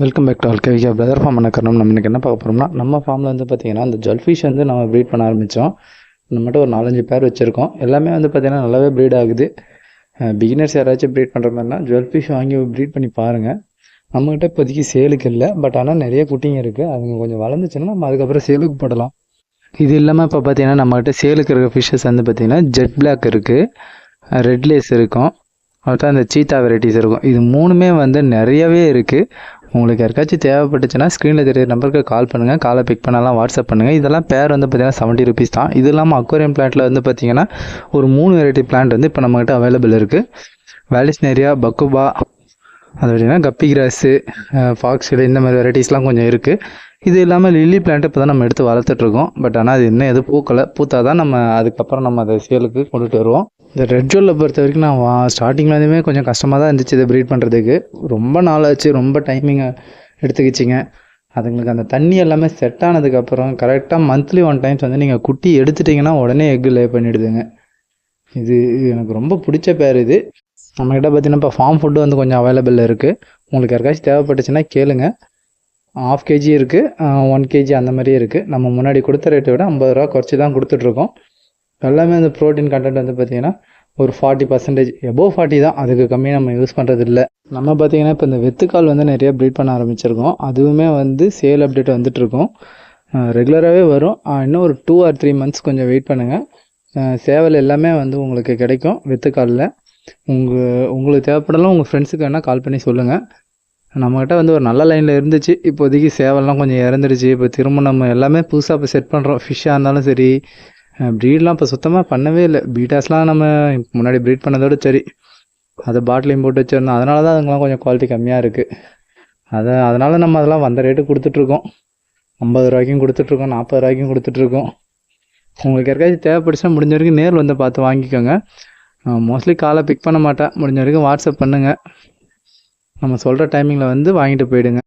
Welcome back to ஆல்கவிகா brother farm பண்ணக்கணும் நம்ம இன்றைக்கி என்ன பார்க்க போகிறோம்னா நம்ம ஃபார்மில் வந்து பார்த்தீங்கன்னா அந்த ஜல்ஃபிஷ் வந்து நம்ம ப்ரீட் பண்ண ஆரம்பித்தோம் நம்மகிட்ட ஒரு நாலஞ்சு பேர் வச்சுருக்கோம். எல்லாமே வந்து பார்த்திங்கன்னா நல்லாவே ப்ரீட் ஆகுது. பிகினர்ஸ் யாராச்சும் ப்ரீட் பண்ணுற மாதிரினா ஜுவல்ஃபிஷ் வாங்கி ப்ரீட் பண்ணி பாருங்கள் நம்மகிட்ட இப்போதைக்கு சேலுக்கு இல்லை பட் ஆனால் நிறைய குட்டிங்க இருக்குது அதுங்க கொஞ்சம் வளர்ந்துச்சுன்னா நம்ம அதுக்கப்புறம் சேலுக்கு போடலாம். இது இல்லாமல் இப்போ பார்த்தீங்கன்னா நம்மகிட்ட சேலுக்கு இருக்கிற ஃபிஷ்ஷஸ் வந்து பார்த்தீங்கன்னா ஜெட் பிளாக் இருக்குது ரெட் லேஸ் இருக்கும். அடுத்து அந்த சீத்தா வெரைட்டிஸ் இருக்கும். இது மூணுமே வந்து நிறையவே இருக்குது உங்களுக்கு யாருக்காச்சும் தேவைப்பட்டுச்சுன்னா ஸ்க்ரீனில் தெரிய நம்பருக்கு கால் பண்ணுங்கள் காலை பிக் பண்ணலாம் வாட்ஸ்அப் பண்ணுங்கள் இதெல்லாம் பேர் வந்து பார்த்தீங்கன்னா செவன்ட்டி ருபீஸ் தான். இது இல்லாமல் அக்வேரியம் பிளான்ட்டில் வந்து பார்த்தீங்கன்னா ஒரு மூணு வெரைட்டி பிளான்ட் வந்து இப்போ நம்மகிட்ட அவைலபிள் இருக்குது வேலிஸ்னேரியா பக்குபா அது பார்த்தீங்கன்னா கப்பி கிராஸு ஃபாக்ஸில் இந்த மாதிரி வெரைட்டிஸ்லாம் கொஞ்சம் இருக்குது இது இல்லாமல் லில்லி பிளான்ட் இப்போ தான் நம்ம எடுத்து வளர்த்துட்ருக்கோம். பட் ஆனால் அது இன்னும் எதுவும் பூக்கலை. பூத்தா தான் நம்ம அதுக்கப்புறம் நம்ம அதை சேலுக்கு கொண்டுட்டு வருவோம். இந்த ரெட் ஜோலில் பொறுத்த வரைக்கும் நான் வா ஸ்டார்டிங்லேருந்துமே கொஞ்சம் கஷ்டமாக தான் இருந்துச்சு இதை ப்ரீட் பண்ணுறதுக்கு ரொம்ப நாள் ஆச்சு ரொம்ப டைமிங்கை எடுத்துக்கிச்சிங்க. அதுங்களுக்கு அந்த தண்ணி எல்லாமே செட் ஆனதுக்கப்புறம் கரெக்டாக மந்த்லி ஒன் டைம்ஸ் வந்து நீங்கள் குட்டி எடுத்துட்டிங்கன்னா உடனே எக்கு லே பண்ணிவிடுதுங்க இது எனக்கு ரொம்ப பிடிச்ச பேர் இது. நம்மக்கிட்ட பார்த்தீங்கன்னா இப்போ ஃபார்ம் ஃபுட்டு வந்து கொஞ்சம் அவைலபிள் இருக்குது உங்களுக்கு யாருக்காச்சும் தேவைப்பட்டுச்சுன்னா கேளுங்கள் ஆஃப் கேஜி இருக்குது ஒன் கேஜி அந்த மாதிரியே இருக்குது நம்ம முன்னாடி கொடுத்த ரேட்டை விட ஐம்பது ரூபா குறைச்சி தான் கொடுத்துட்ருக்கோம். எல்லாமே அந்த ப்ரோட்டீன் கண்டென்ட் வந்து பார்த்திங்கன்னா ஒரு ஃபார்ட்டி பர்சன்டேஜ் எபோவ் ஃபார்ட்டி தான். அதுக்கு கம்மி நம்ம யூஸ் பண்ணுறது இல்லை நம்ம பார்த்திங்கன்னா இப்போ இந்த வெத்துக்கால் வந்து நிறைய ப்ரீட் பண்ண ஆரம்பிச்சிருக்கோம். அதுவுமே வந்து சேல் அப்டேட் வந்துட்டுருக்கோம் ரெகுலராகவே வரும். இன்னும் ஒரு டூ ஆர் த்ரீ மந்த்ஸ் கொஞ்சம் வெயிட் பண்ணுங்கள் சேவல் எல்லாமே வந்து உங்களுக்கு கிடைக்கும் வெத்துக்காலில். உங்கள் உங்களுக்கு தேவைப்படலாம் உங்கள் ஃப்ரெண்ட்ஸுக்கு வேணால் கால் பண்ணி சொல்லுங்கள் நம்மக்கிட்ட வந்து ஒரு நல்ல லைனில் இருந்துச்சு. இப்போதைக்கு சேவல்லாம் கொஞ்சம் இறந்துடுச்சு. இப்போ திரும்ப நம்ம எல்லாமே புதுசாக இப்போ செட் பண்ணுறோம் ஃபிஷ்ஷாக இருந்தாலும் சரி ப்ரீட்லாம் இப்போ சுத்தமாக பண்ணவே இல்லை. பீட்டாஸ்லாம் நம்ம முன்னாடி ப்ரீட் பண்ணதோட சரி. அதை பாட்டிலையும் போட்டு வச்சுருந்தோம். அதனால தான் அதுங்களாம் கொஞ்சம் குவாலிட்டி கம்மியாக இருக்குது அதை அதனால் நம்ம அதெல்லாம் வந்த ரேட்டு கொடுத்துட்ருக்கோம் ஐம்பது ரூபாய்க்கும் கொடுத்துட்ருக்கோம் நாற்பது ரூபாய்க்கும் கொடுத்துட்ருக்கோம் உங்களுக்கு யாருக்காச்சும் தேவைப்படுச்சுன்னா முடிஞ்ச வரைக்கும் நேரில் வந்து பார்த்து வாங்கிக்கோங்க. மோஸ்ட்லி காலை பிக் பண்ண மாட்டேன். முடிஞ்ச வரைக்கும் வாட்ஸ்அப் பண்ணுங்கள் நம்ம சொல்கிற டைமிங்கில் வந்து வாங்கிட்டு போயிடுங்க.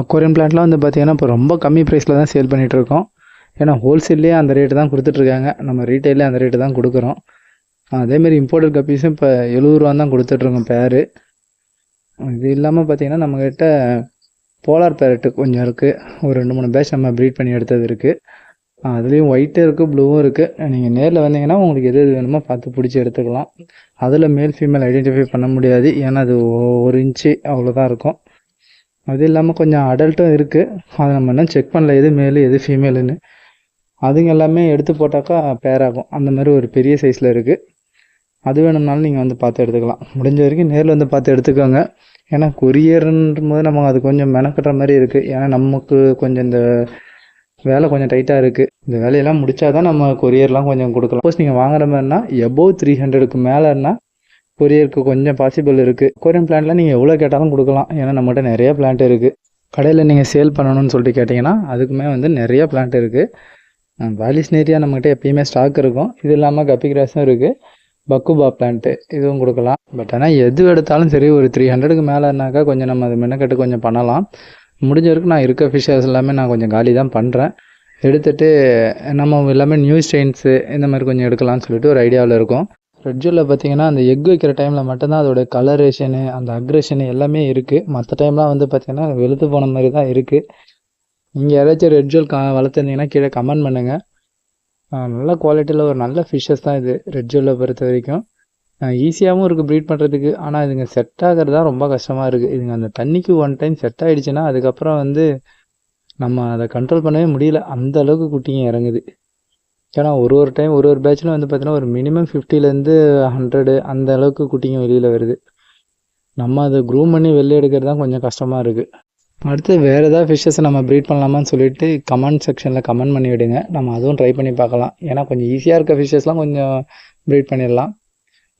அக்வாரியம் பிளான்ட்லாம் வந்து பார்த்தீங்கன்னா இப்போ ரொம்ப கம்மி ப்ரைஸில் தான் சேல் பண்ணிகிட்ருக்கோம் ஏன்னா ஹோல்சேல்லே அந்த ரேட்டு தான் கொடுத்துட்ருக்காங்க நம்ம ரீட்டைலே அந்த ரேட்டு தான் கொடுக்குறோம். அதேமாரி இம்போர்ட்டட் கப்பீஸும் இப்போ எழுபது ரூபா தான் கொடுத்துட்ருக்கோம் பேர் இது இல்லாமல் பார்த்தீங்கன்னா நம்மக்கிட்ட போலார் பேரட்டு கொஞ்சம் இருக்குது ஒரு ரெண்டு மூணு பேட்ச் நம்ம ப்ரீட் பண்ணி எடுத்தது இருக்குது அதுலேயும் ஒயிட்டும் இருக்குது ப்ளூவும் இருக்குது நீங்கள் நேரில் வந்தீங்கன்னா உங்களுக்கு எது எது வேணுமோ பார்த்து பிடிச்சி எடுத்துக்கலாம். அதில் மேல் ஃபீமேல் ஐடென்டிஃபை பண்ண முடியாது. ஏன்னா அது ஒரு இன்ச்சு அவ்வளோதான் இருக்கும். அது இல்லாமல் கொஞ்சம் அடல்ட்டும் இருக்குது அதை நம்ம இன்னும் செக் பண்ணல. எது மேலு எது ஃபீமேலுன்னு அதுங்க எல்லாமே எடுத்து போட்டாக்கா பேராகும் அந்த மாதிரி ஒரு பெரிய சைஸில் இருக்குது அது வேணும்னாலும் நீங்கள் வந்து பார்த்து எடுத்துக்கலாம். முடிஞ்ச வரைக்கும் நேரில் வந்து பார்த்து எடுத்துக்கோங்க. ஏன்னா கொரியர்ன்ற போது நம்ம அது கொஞ்சம் மெனக்கட்டுற மாதிரி இருக்குது ஏன்னா நமக்கு கொஞ்சம் இந்த வேலை கொஞ்சம் டைட்டாக இருக்குது இந்த வேலையெல்லாம் முடிச்சா தான் நம்ம கொரியர்லாம் கொஞ்சம் கொடுக்கலாம். சப்போஸ் நீங்கள் வாங்குற மாதிரினா எபோவ் த்ரீ ஹண்ட்ரடுக்கு மேலேன்னா கொரியருக்கு கொஞ்சம் பாசிபிள் இருக்குது கொரியன் பிளான்ட்லாம் நீங்கள் எவ்வளோ கேட்டாலும் கொடுக்கலாம். ஏன்னா நம்மகிட்ட நிறைய பிளான்ட் இருக்குது கடையில் நீங்கள் சேல் பண்ணணும்னு சொல்லிட்டு கேட்டிங்கன்னா அதுக்குமே வந்து நிறைய பிளான்ட் இருக்குது வாலிஸ்னேரியா நம்மகிட்ட எப்பயுமே ஸ்டாக் இருக்கும். இது இல்லாமல் கப்பி கிராஸும் இருக்குது பக்குபா பிளான்ட்டு இதுவும் கொடுக்கலாம். பட் ஆனால் எது எடுத்தாலும் சரி ஒரு த்ரீ ஹண்ட்ரடுக்கு மேலேனாக்கா கொஞ்சம் நம்ம அது மெனக்கட்டு கொஞ்சம் பண்ணலாம். முடிஞ்ச வரைக்கும் நான் இருக்க ஃபிஷ்ஷஸ் எல்லாமே நான் கொஞ்சம் காலி தான் பண்ணுறேன் எடுத்துட்டு நம்ம எல்லாமே நியூ ஸ்டெயின்ஸு இந்த மாதிரி கொஞ்சம் எடுக்கலாம்னு சொல்லிட்டு ஒரு ஐடியாவில் இருக்கும். ரெட் ஜூலில் பார்த்தீங்கன்னா அந்த எக் வைக்கிற டைமில் மட்டும்தான் அதோட கலரேஷனு அந்த அக்ரேஷனு எல்லாமே இருக்குது மற்ற டைம்லாம் வந்து பார்த்திங்கன்னா வெளுத்து போன மாதிரி தான் இருக்குது நீங்கள் யாராச்சும் ரெட் ஜூல் கா வளர்த்துருந்தீங்கன்னா கீழே கமெண்ட் பண்ணுங்கள் நல்ல குவாலிட்டியில் ஒரு நல்ல ஃபிஷ்ஷஸ் தான் இது ரெட் ஜூலில் பொறுத்த வரைக்கும். ஈஸியாகவும் இருக்குது ப்ரீட் பண்ணுறதுக்கு ஆனால் இதுங்க செட் ஆகிறது தான் ரொம்ப கஷ்டமாக இருக்குது இதுங்க அந்த தண்ணிக்கு ஒன் டைம் செட் ஆகிடுச்சுன்னா அதுக்கப்புறம் வந்து நம்ம அதை கண்ட்ரோல் பண்ணவே முடியல. அந்த அளவுக்கு குட்டிங்க இறங்குது. ஏன்னா ஒரு ஒரு டைம் ஒரு ஒரு பேட்ச்ல வந்து பார்த்தீங்கன்னா ஒரு மினிமம் ஃபிஃப்டிலேருந்து ஹண்ட்ரடு அந்த அளவுக்கு குட்டிங்க வெளியில் வருது. நம்ம அதை க்ரூம் பண்ணி வெளில எடுக்கிறது தான் கொஞ்சம் கஷ்டமாக இருக்குது அடுத்து வேறு ஏதாவது ஃபிஷ்ஷஸ் நம்ம ப்ரீட் பண்ணலாமான்னு சொல்லிட்டு கமெண்ட் செக்ஷனில் கமெண்ட் பண்ணி விடுங்க. நம்ம அதுவும் ட்ரை பண்ணி பார்க்கலாம். ஏன்னா கொஞ்சம் ஈஸியாக இருக்க ஃபிஷ்ஷஸ்லாம் கொஞ்சம் ப்ரீட் பண்ணிடலாம்.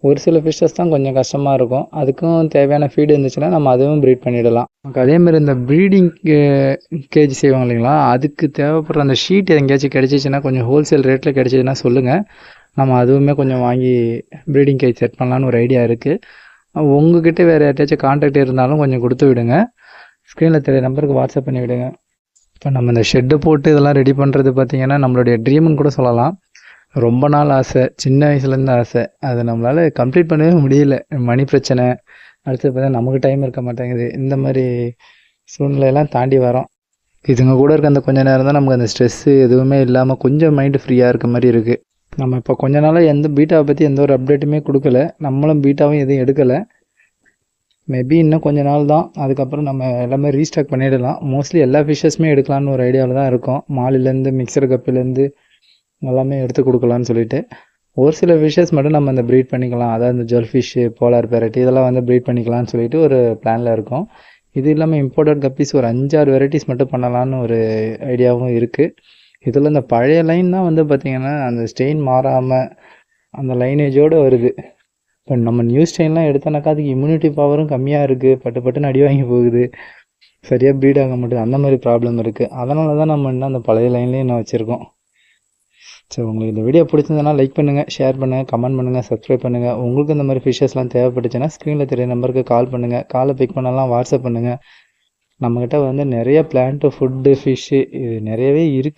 ஒரு சில ஃபிஷ்ஷஸ் தான் கொஞ்சம் கஷ்டமாக இருக்கும். அதுக்கும் தேவையான ஃபீடு இருந்துச்சுன்னா நம்ம அதுவும் ப்ரீட் பண்ணிடலாம். நமக்கு அதேமாதிரி இந்த ப்ரீடிங் கேஜ் செய்வாங்க இல்லைங்களா? அதுக்கு தேவைப்படுற அந்த ஷீட் எங்கேயாச்சும் கிடச்சிச்சின்னா கொஞ்சம் ஹோல்சேல் ரேட்டில் கிடச்சிச்சின்னா சொல்லுங்கள் நம்ம அதுவுமே கொஞ்சம் வாங்கி ப்ரீடிங் கேஜ் செட் பண்ணலான்னு ஒரு ஐடியா இருக்குது உங்ககிட்ட வேறு யார்ட்டாச்சும் கான்டாக்ட் இருந்தாலும் கொஞ்சம் கொடுத்து விடுங்க. ஸ்க்ரீனில் தெரிய நம்பருக்கு வாட்ஸ்அப் பண்ணி விடுங்க. இப்போ நம்ம இந்த ஷெட்டு போட்டு இதெல்லாம் ரெடி பண்ணுறது பார்த்தீங்கன்னா நம்மளுடைய ட்ரீம்னு கூட சொல்லலாம். ரொம்ப நாள் ஆசை சின்ன வயசுலேருந்து ஆசை. அதை நம்மளால் கம்ப்ளீட் பண்ணவே முடியல. மணி பிரச்சனை அடுத்தது பார்த்தா நமக்கு டைம் இருக்க மாட்டேங்குது. இந்த மாதிரி சூழ்நிலையெல்லாம் தாண்டி வரோம். இதுங்க கூட இருக்க அந்த கொஞ்ச நேரம் தான் நமக்கு அந்த ஸ்ட்ரெஸ்ஸு எதுவுமே இல்லாமல் கொஞ்சம் மைண்டு ஃப்ரீயாக இருக்க மாதிரி இருக்குது நம்ம இப்போ கொஞ்ச நாளாக எந்த பீட்டாவை பற்றி எந்த ஒரு அப்டேட்டுமே கொடுக்கல. நம்மளும் பீட்டாவும் எதுவும் எடுக்கலை. மேபி இன்னும் கொஞ்ச நாள் தான். அதுக்கப்புறம் நம்ம எல்லாமே ரீஸ்டாக் பண்ணிடலாம். மோஸ்ட்லி எல்லா ஃபிஷ்ஷஸுமே எடுக்கலான்னு ஒரு ஐடியாவில் தான் இருக்கோம். மாலிலேருந்து மிக்சர் கப்பிலேருந்து எல்லாமே எடுத்து கொடுக்கலான்னு சொல்லிட்டு. ஒரு சில ஃபிஷ்ஷஸ் மட்டும் நம்ம அந்த ப்ரீட் பண்ணிக்கலாம். அதாவது இந்த ஜுவல் ஃபிஷ்ஷு போலார் பேரட் இதெல்லாம் வந்து ப்ரீட் பண்ணிக்கலாம்னு சொல்லிட்டு ஒரு பிளானில் இருக்கும். இது இல்லாமல் இம்போர்ட்டட் கப்பீஸ் ஒரு அஞ்சாறு வெரைட்டிஸ் மட்டும் பண்ணலான்னு ஒரு ஐடியாவும் இருக்குது இதில் இந்த பழைய லைன் தான் வந்து பார்த்திங்கன்னா அந்த ஸ்டெயின் மாறாமல் அந்த லைனேஜோடு வருது. இப்போ நம்ம நியூ ஸ்டெயின்லாம் எடுத்தோன்னாக்கா அதுக்கு இம்யூனிட்டி பவரும் கம்மியாக இருக்குது பட்டு பட்டுன்னு அடி வாங்கி போகுது. சரியாக ப்ரீட் ஆக மாட்டேது அந்த மாதிரி ப்ராப்ளம் இருக்குது அதனால தான் நம்ம இன்னும் அந்த பழைய லைன்லேயே நான் வச்சுருக்கோம். சரி உங்களுக்கு இந்த வீடியோ பிடிச்சிருந்தனா லைக் பண்ணுங்கள் ஷேர் பண்ணுங்கள் கமெண்ட் பண்ணுங்கள் சப்ஸ்கிரைப் பண்ணுங்கள் உங்களுக்கு இந்த மாதிரி ஃபிஷ்ஷஸ்லாம் தேவைப்பட்டுச்சுன்னா ஸ்க்ரீனில் தெரிய நம்பருக்கு கால் பண்ணுங்கள் காலை பிக் பண்ணலாம் வாட்ஸ்அப் பண்ணுங்கள் நம்மக்கிட்ட வந்து நிறைய பிளான்ட்டு ஃபுட்டு ஃபிஷ்ஷு இது நிறையவே இருக்குது